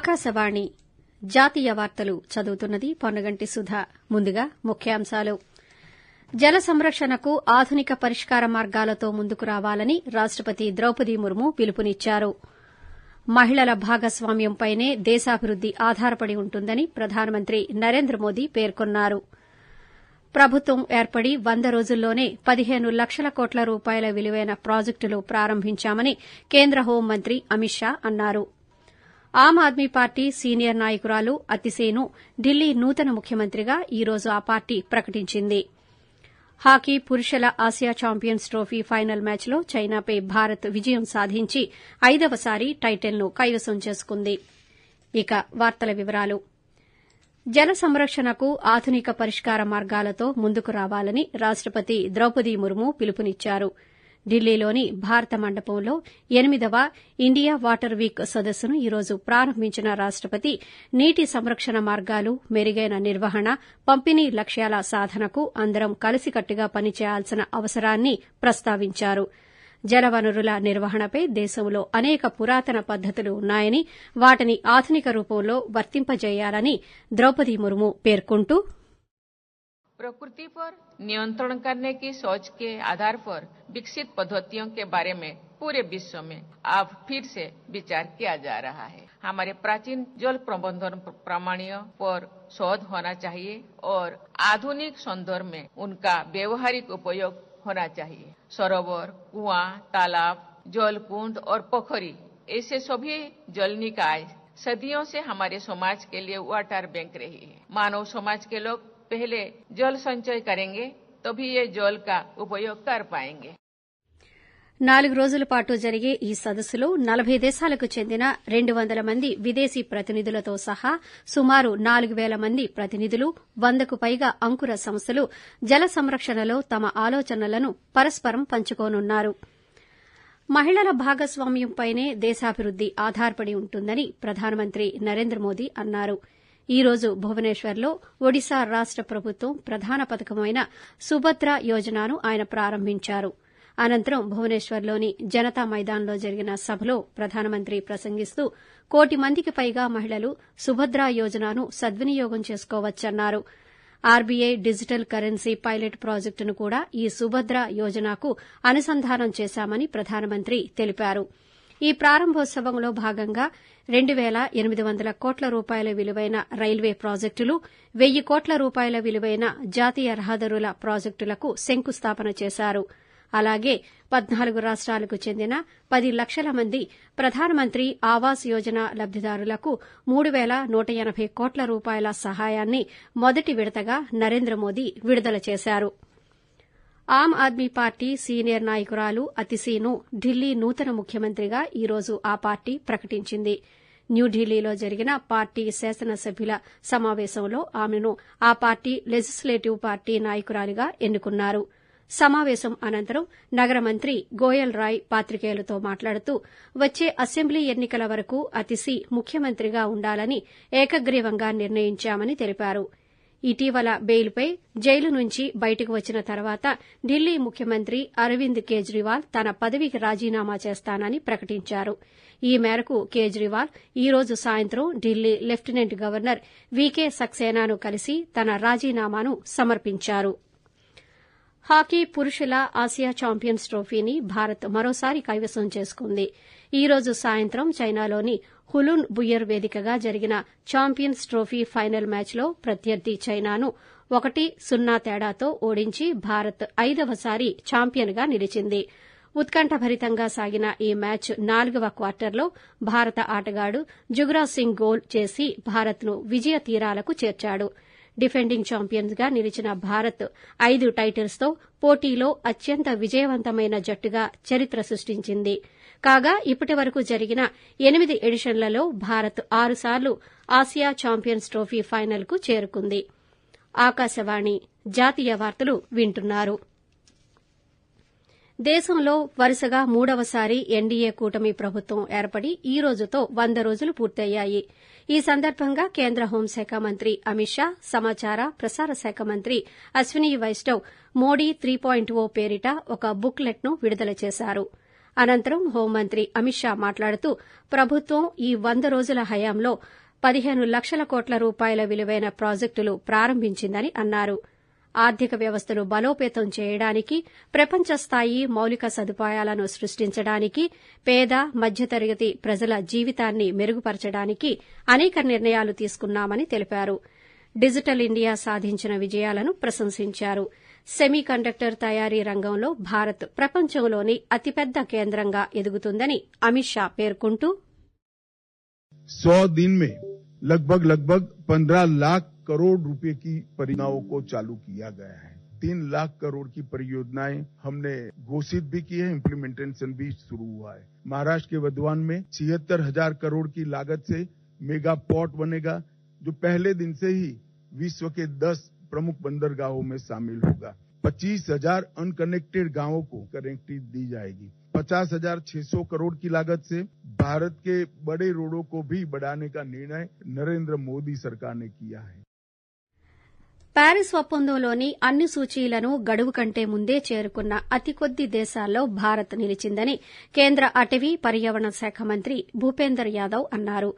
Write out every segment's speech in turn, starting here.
ఆకాశవాణి జాతీయ వార్తలు చదువుతున్నది పొన్నగంటి సుధా. ముందుగా ముఖ్యాంశాలు. జల సంరక్షణకు ఆధునిక పరిష్కార మార్గాలతో ముందుకు రావాలని రాష్టపతి ద్రౌపది ముర్ము పిలుపునిచ్చారు. మహిళల భాగస్వామ్యంపైనే దేశాభివృద్ది ఆధారపడి ఉంటుందని ప్రధానమంత్రి నరేంద్ర మోదీ పేర్కొన్నారు. ప్రభుత్వం ఏర్పడి వంద రోజుల్లోనే పదిహేను లక్షల కోట్ల రూపాయల విలువైన ప్రాజెక్టులు ప్రారంభించామని కేంద్ర హోంమంత్రి అమిత్ షా అన్నారు. ఆమ్ ఆద్మీ పార్టీ సీనియర్ నాయకురాలు అతిసేను ఢిల్లీ నూతన ముఖ్యమంత్రిగా ఈ రోజు ఆ పార్టీ ప్రకటించింది. హాకీ పురుషుల ఆసియా ఛాంపియన్స్ ట్రోఫీ ఫైనల్ మ్యాచ్లో చైనాపై భారత్ విజయం సాధించి ఐదవసారి టైటిల్ను కైవసం చేసుకుంది. ఇక వార్తల వివరాలు. జల సంరక్షణకు ఆధునిక పరిష్కార మార్గాలతో ముందుకు రావాలని రాష్టపతి ద్రౌపది ముర్ము పిలుపునిచ్చారు. ఢిల్లీలోని భారత మండపంలో ఎనిమిదవ ఇండియా వాటర్ వీక్ సదస్సును ఈ రోజు ప్రారంభించిన రాష్టపతి నీటి సంరక్షణ మార్గాలు మెరుగైన నిర్వహణ పంపిణీ లక్ష్యాల సాధనకు అందరం కలిసికట్టుగా పనిచేయాల్సిన అవసరాన్ని ప్రస్తావించారు. జలవనరుల నిర్వహణపై దేశంలో అనేక పురాతన పద్దతులు ఉన్నాయని వాటిని ఆధునిక రూపంలో వర్తింపజేయాలని ద్రౌపది ముర్ము పేర్కొంటూ प्रकृति पर नियंत्रण करने की सोच के आधार पर विकसित पद्धतियों के बारे में पूरे विश्व में अब फिर से विचार किया जा रहा है। हमारे प्राचीन जल प्रबंधन प्रमाणियों पर शोध होना चाहिए और आधुनिक संदर्भ में उनका व्यवहारिक उपयोग होना चाहिए। सरोवर, कुआँ, तालाब जल कुंड और पोखरी, ऐसे सभी जल निकाय सदियों से हमारे समाज के लिए वाटर बैंक रही है। मानव समाज के लोग पहले जल संचय करेंगे तभी ये जल का उपयोग कर पाएंगे నాలుగు రోజుల పాటు జరిగే ఈ సదస్సులో నలభై దేశాలకు చెందిన రెండు వందల మంది విదేశీ ప్రతినిధులతో సహా సుమారు నాలుగు పేల మంది ప్రతినిధులు వందకు పైగా అంకుర సంస్థలు జల సంరక్షణలో తమ ఆలోచనలను పరస్పరం పంచుకోనున్నారు మహిళల భాగస్వామ్యంపైనే దేశాభివృద్ది ఆధారపడి ఉంటుందని ప్రధానమంత్రి నరేంద్ర మోదీ అన్నారు ఈ రోజు భువనేశ్వర్లో ఒడిశా రాష్ట ప్రభుత్వం ప్రధాన పథకమైన సుభద్ర యోజనను ఆయన ప్రారంభించారు. అనంతరం భువనేశ్వర్లోని జనతా మైదాన్లో జరిగిన సభలో ప్రధానమంత్రి ప్రసంగిస్తూ కోటి మందికి పైగా మహిళలు సుభద్ర యోజనను సద్వినియోగం చేసుకోవచ్చన్నారు. ఆర్బీఐ డిజిటల్ కరెన్సీ పైలట్ ప్రాజెక్టును కూడా ఈ సుభద్ర యోజనకు అనుసంధానం చేశామని ప్రధానమంత్రి తెలిపారు. ఈ ప్రారంభోత్సవంలో భాగంగా రెండు పేల ఎనిమిది వందల కోట్ల రూపాయల విలువైన రైల్వే ప్రాజెక్టులు వెయ్యి కోట్ల రూపాయల విలువైన జాతీయ రహదారుల ప్రాజెక్టులకు శంకుస్థాపన చేశారు. అలాగే పద్నాలుగు రాష్టాలకు చెందిన పది లక్షల మంది ప్రధానమంత్రి ఆవాస్ యోజన లబ్దిదారులకు మూడు పేల నూట ఎనబై కోట్ల రూపాయల సహాయాన్ని మొదటి విడతగా నరేంద్ర మోదీ విడుదల చేశారు. ఆమ్ ఆద్మీ పార్టీ సీనియర్ నాయకురాలు అతిసీను ఢిల్లీ నూతన ముఖ్యమంత్రిగా ఈ రోజు ఆ పార్టీ ప్రకటించింది. న్యూఢిల్లీలో జరిగిన పార్టీ శాసనసభ్యుల సమావేశంలో ఆమెను ఆ పార్టీ లెజిస్లేటివ్ పార్టీ నాయకురాలిగా ఎన్నుకున్నారు. సమావేశం అనంతరం నగర మంత్రి గోయల్ రాయ్ పాత్రికేయులతో మాట్లాడుతూ వచ్చే అసెంబ్లీ ఎన్నికల వరకు అతిసి ముఖ్యమంత్రిగా ఉండాలని ఏకగ్రీవంగా నిర్ణయించామని తెలిపారు. ఇటీవల బెయిల్పై జైలు నుంచి బయటకు వచ్చిన తర్వాత ఢిల్లీ ముఖ్యమంత్రి అరవింద్ కేజ్రీవాల్ తన పదవికి రాజీనామా చేస్తానని ప్రకటించారు. ఈ మేరకు కేజ్రీవాల్ ఈ రోజు సాయంత్రం ఢిల్లీ లెఫ్టినెంట్ గవర్నర్ వీకే సక్సేనాను కలిసి తన రాజీనామాను సమర్పించారు. హాకీ పురుషుల ఆసియా ఛాంపియన్స్ ట్రోఫీని భారత్ మరోసారి కైవసం చేసుకుంది. ఈ రోజు సాయంత్రం చైనాలోని హులున్ బుయర్ వేదికగా జరిగిన ఛాంపియన్స్ ట్రోఫీ ఫైనల్ మ్యాచ్లో ప్రత్యర్థి చైనాను ఒకటి సున్నా తేడాతో ఓడించి భారత్ ఐదవసారి ఛాంపియన్గా నిలిచింది. ఉత్కంఠభరితంగా సాగిన ఈ మ్యాచ్ నాలుగవ క్వార్టర్లో భారత ఆటగాడు జుగ్రాజ్ సింగ్ గోల్ చేసి భారత్ను విజయ తీరాలకు చేర్చాడు. డిఫెండింగ్ ఛాంపియన్స్గా నిలిచిన భారత్ ఐదు టైటిల్స్తో పోటీలో అత్యంత విజయవంతమైన జట్టుగా చరిత్ర సృష్టించింది. కాగా ఇప్పటి వరకు జరిగిన ఎనిమిది ఎడిషన్లలో భారత్ ఆరుసార్లు ఆసియా ఛాంపియన్స్ ట్రోఫీ ఫైనల్కు చేరుకుంది ఆకాశవాణి జాతీయ వార్తలు వింటున్నారు దేశంలో వరుసగా మూడవసారి ఎన్డీఏ కూటమి ప్రభుత్వం ఏర్పడి ఈ రోజుతో వంద రోజులు పూర్తయ్యాయి. ఈ సందర్భంగా కేంద్ర హోంశాఖ మంత్రి అమిత్ షా సమాచార ప్రసార శాఖ మంత్రి Ashwini Vaishnaw Modi three point O పేరిట ఒక బుక్లెట్ను విడుదల చేశారు. అనంతరం హోంమంత్రి అమిత్ షా మాట్లాడుతూ ప్రభుత్వం ఈ వంద రోజుల హయాంలో పదిహేను లక్షల కోట్ల రూపాయల విలువైన ప్రాజెక్టులు ప్రారంభించిందని అన్నారు. ఆర్థిక వ్యవస్థను బలోపేతం చేయడానికి ప్రపంచ స్థాయి మౌలిక సదుపాయాలను సృష్టించడానికి పేద మధ్యతరగతి ప్రజల జీవితాన్ని మెరుగుపరచడానికి అనేక నిర్ణయాలు తీసుకున్నామని తెలిపారు డిజిటల్ ఇండియా సాధించిన విజయాలను ప్రశంసించారు సెమీ కండక్టర్ తయారీ రంగంలో భారత్ ప్రపంచంలోని అతిపెద్ద కేంద్రంగా ఎదుగుతుందని అమిత్ షా పేర్కొంటూ सौ दिन में लगभग लगभग पंद्रह लाख करोड़ रुपए की परियोजनाओं को चालू किया गया है। तीन लाख करोड़ की परियोजनाएँ हमने घोषित भी की है इम्प्लीमेंटेशन भी शुरू हुआ है। महाराष्ट्र के वधवान में छिहत्तर हज़ार करोड़ की लागत से मेगा पोर्ट बनेगा, जो पहले दिन से ही विश्व के दस प्रमुख बंदरगाहों में शामिल होगा। पच्चीस हज़ार अनकनेक्टेड गाँवों को कनेक्टिविटी दी जाएगी। पचास हज़ार छह सौ करोड़ की लागत से भारत के बड़े रोडों को भी बढ़ाने का निर्णय नरेंद्र मोदी सरकार ने किया है। ప్యారిస్ ఒప్పందంలోని అన్ని సూచీలను గడువు కంటే ముందే చేరుకున్న అతి కొద్ది దేశాల్లో భారత్ నిలిచిందని కేంద్ర అటవీ పర్యావరణ శాఖ మంత్రి భూపేందర్ యాదవ్ అన్నారు.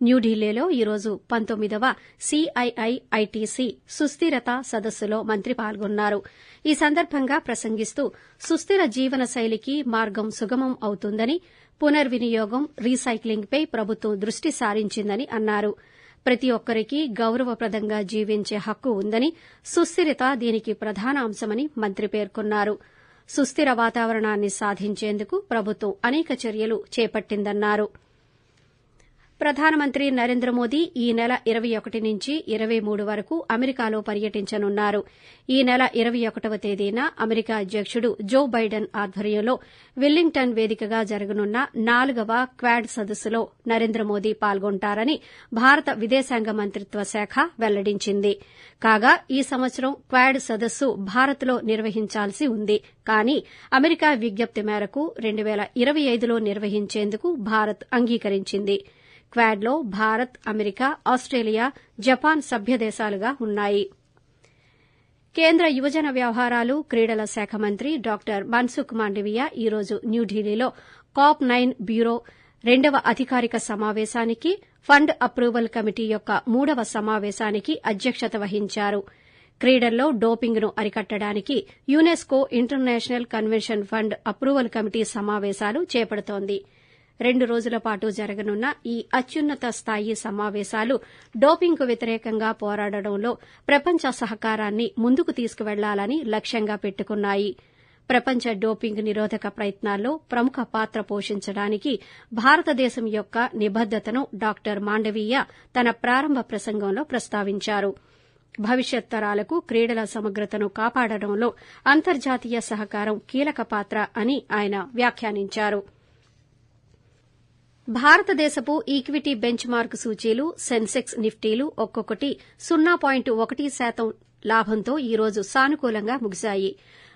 న్యూఢిల్లీలో ఈరోజు పంతొమ్మిదవ సీఐఐ ఐటీసీ సుస్థిరత సదస్సులో మంత్రి పాల్గొన్నారు. ఈ సందర్భంగా ప్రసంగిస్తూ సుస్థిర జీవన శైలికి మార్గం సుగమం అవుతుందని పునర్వినియోగం రీసైక్లింగ్పై ప్రభుత్వం దృష్టి సారించిందని అన్నారు. ప్రతి ఒక్కరికీ గౌరవప్రదంగా జీవించే హక్కు ఉందని సుస్థిరత దీనికి ప్రధాన అంశమని మంత్రి పేర్కొన్నారు. సుస్థిర వాతావరణాన్ని సాధించేందుకు ప్రభుత్వం అనేక చర్యలు చేపట్టిందన్నారు. ప్రధానమంత్రి నరేంద్ర మోదీ ఈ నెల ఇరవై ఒకటి నుంచి ఇరవై మూడు వరకు అమెరికాలో పర్యటించనున్నారు. ఈ నెల ఇరవై ఒకటవ తేదీన అమెరికా అధ్యకుడు జో బైడెన్ ఆధ్వర్యంలో విల్లింగ్టన్ వేదికగా జరగనున్న నాలుగవ క్వాడ్ సదస్సులో నరేంద్ర మోదీ పాల్గొంటారని భారత విదేశాంగ మంత్రిత్వ శాఖ వెల్లడించింది. కాగా ఈ సంవత్సరం క్వాడ్ సదస్సు భారత్లో నిర్వహించాల్సి ఉంది. కానీ అమెరికా విజ్ఞప్తి మేరకు రెండు పేల ఇరవై ఐదులో నిర్వహించేందుకు భారత్ అంగీకరించింది. క్వాడ్లో భారత్ అమెరికా ఆస్టేలియా జపాన్ సభ్యదేశాలుగా ఉన్నాయి. కేంద్ర యువజన వ్యవహారాలు క్రీడల శాఖ మంత్రి డాక్టర్ మన్సుఖ్ మాండవీయ ఈరోజు న్యూఢిల్లీలో కాప్ నైన్ బ్యూరో రెండవ అధికారిక సమావేశానికి ఫండ్ అప్రూవల్ కమిటీ యొక్క మూడవ సమావేశానికి అధ్యక్షత వహించారు. క్రీడల్లో డోపింగ్ను అరికట్టడానికి UNESCO international convention fund approval committee సమావేశాలు చేపడుతోంది. రెండు రోజుల పాటు జరగనున్న ఈ అత్యున్నత స్థాయి సమావేశాలు డోపింగ్కు వ్యతిరేకంగా పోరాడడంలో ప్రపంచ సహకారాన్ని ముందుకు తీసుకువెళ్ళాలని లక్ష్యంగా పెట్టుకున్నాయి. ప్రపంచ డోపింగ్ నిరోధక ప్రయత్నాల్లో ప్రముఖ పాత్ర పోషించడానికి భారతదేశం యొక్క నిబద్దతను డాక్టర్ మాండవీయ తన ప్రారంభ ప్రసంగంలో ప్రస్తావించారు. భవిష్యత్ తరాలకు క్రీడల సమగ్రతను కాపాడడంలో అంతర్జాతీయ సహకారం కీలక పాత్ర అని ఆయన వ్యాఖ్యానించారు. భారతదేశపు ఈక్విటీ బెంచ్ మార్క్ సూచీలు సెన్సెక్స్ నిఫ్టీలు ఒక్కొక్కటి సున్నా పాయింట్ ఒకటి శాతం లాభంతో ఈ రోజు సానుకూలంగా ముగిశాయి.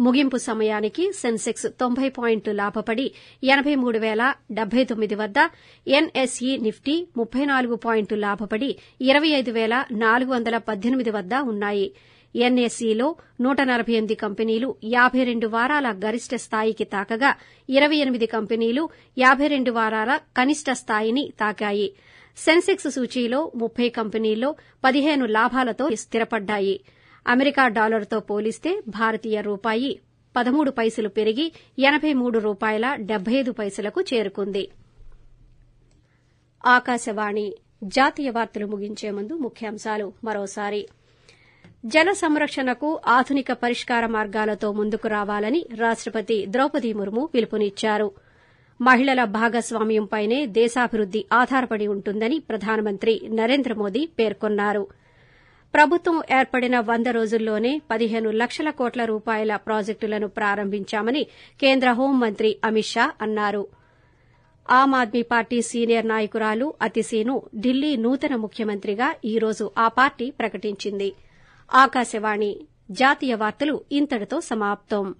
ముగింపు సమయానికి సెన్సెక్స్ తొంభై పాయింట్లు లాభపడి ఎనబై మూడు పేల డెబ్బై తొమ్మిది వద్ద ఎన్ఎస్ఈ నిఫ్టీ ముప్పై నాలుగు పాయింట్లు లాభపడి ఇరవై ఐదు పేల నాలుగు వందల పద్దెనిమిది వద్ద ఉన్నాయి. ఎన్ఎస్ఈలో నూట నలబై ఎనిమిది కంపెనీలు యాబై రెండు వారాల గరిష్ట స్థాయికి తాకగా ఇరవై ఎనిమిది కంపెనీలు యాబై రెండు వారాల కనిష్ట స్థాయిని తాకాయి. సెన్సెక్స్ సూచీలో ముప్పై కంపెనీల్లో పదిహేను లాభాలతో స్థిరపడ్డాయి. అమెరికా డాలర్తో పోలిస్తే భారతీయ రూపాయి పదమూడు పైసలు పెరిగి ఎనబై మూడు రూపాయల డెబ్బై ఐదు పైసలకు చేరుకుంది. ఆకాశవాణి జాతీయ వార్తలు ముగించే ముందు ముఖ్యాంశాలు మరోసారి. జల సంరక్షణకు ఆధునిక పరిష్కార మార్గాలతో ముందుకు రావాలని రాష్టపతి ద్రౌపది ముర్ము పిలుపునిచ్చారు. మహిళల భాగస్వామ్యంపైనే దేశాభివృద్ది ఆధారపడి ఉంటుందని ప్రధానమంత్రి నరేంద్ర మోదీ పేర్కొన్నారు. ప్రభుత్వం ఏర్పడిన వంద రోజుల్లోనే పదిహేను లక్షల కోట్ల రూపాయల ప్రాజెక్టులను ప్రారంభించామని కేంద్ర హోంమంత్రి అమిత్ షా అన్నారు. ఆమ్ ఆద్మీ పార్టీ సీనియర్ నాయకురాలు అతిసీను ఢిల్లీ నూతన ముఖ్యమంత్రిగా ఈ రోజు ఆ పార్టీ ప్రకటించింది. ఆకాశవాణి జాతీయ వార్తలు ఇంతటితో సమాప్తం.